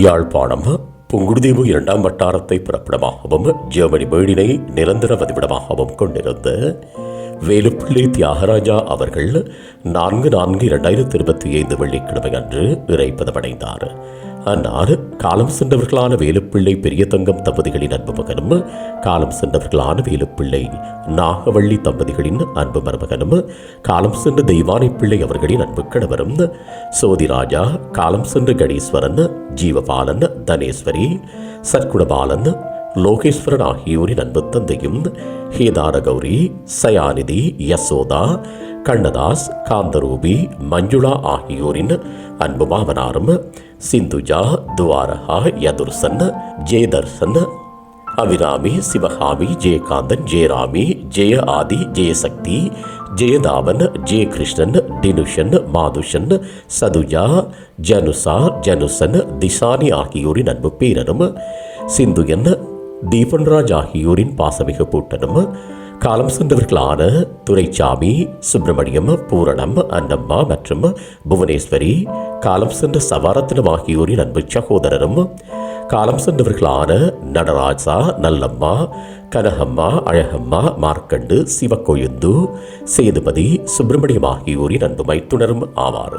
யாழ்ப்பாணம் புங்குடுதீவு இரண்டாம் வட்டாரத்தை பிறப்பிடமாகவும் ஜெர்மனி பேடினை நிரந்தர வதிவிடமாகவும் கொண்டிருந்த வேலுப்பிள்ளை தியாகராஜா அவர்கள் நான்கு நான்கு இரண்டாயிரத்தி இருபத்தி ஐந்து வெள்ளிக்கிழமை அன்று இறைப்பதமடைந்தார் அந்நாறு காலம் சென்றவர்களான வேலுப்பிள்ளை பெரியதங்கம் தம்பதிகளின் அன்பு மகனும் காலம் சென்றவர்களான வேலுப்பிள்ளை நாகவள்ளி தம்பதிகளின் அன்பு மருமகனும் காலம் சென்ற தெய்வானை பிள்ளை அவர்களின் அன்பு கணவரும் சோதிராஜா காலம் சென்ற கணேஸ்வரன் ஜீவபாலன் தனேஸ்வரி சற்குணபாலன் லோகேஸ்வரன் ஆகியோரின் அன்பு தந்தையும் ஹேதார கௌரி சயாநிதி யசோதா கண்ணதாஸ் காந்தரூபி மஞ்சுளா ஆகியோரின் அன்பு மாமனாரும் சிந்துஜா துவாரகா யதுர்சன் ஜெயதர்சன் அபிராமி சிவகாமி ஜெயகாந்தன் ஜெயராமி ஜெய ஆதி ஜெயசக்தி ஜெயதாமன் ஜெயகிருஷ்ணன் டினுஷன் மாதுஷன் சதுஜா ஜனுசா ஜனுசன் திசானி ஆகியோரின் அன்பு பேரனும் சிந்துயன் தீபன்ராஜ் ஆகியோரின் பாசமிகு பூட்டனும் காலம் சென்றவர்களான துரைச்சாமி சுப்பிரமணியம் பூரணம் அன்னம்மா மற்றும் புவனேஸ்வரி காலம் சென்ற சவாரத்தினம் ஆகியோரின் அன்பு சகோதரரும் காலம் சென்றவர்களான நடராஜா நல்லம்மா கனகம்மா அழகம்மா மார்க்கண்டு சிவக்கொழுந்து சேதுபதி சுப்பிரமணியம் ஆகியோரின் அன்பு மைத்துணரும் ஆவார்.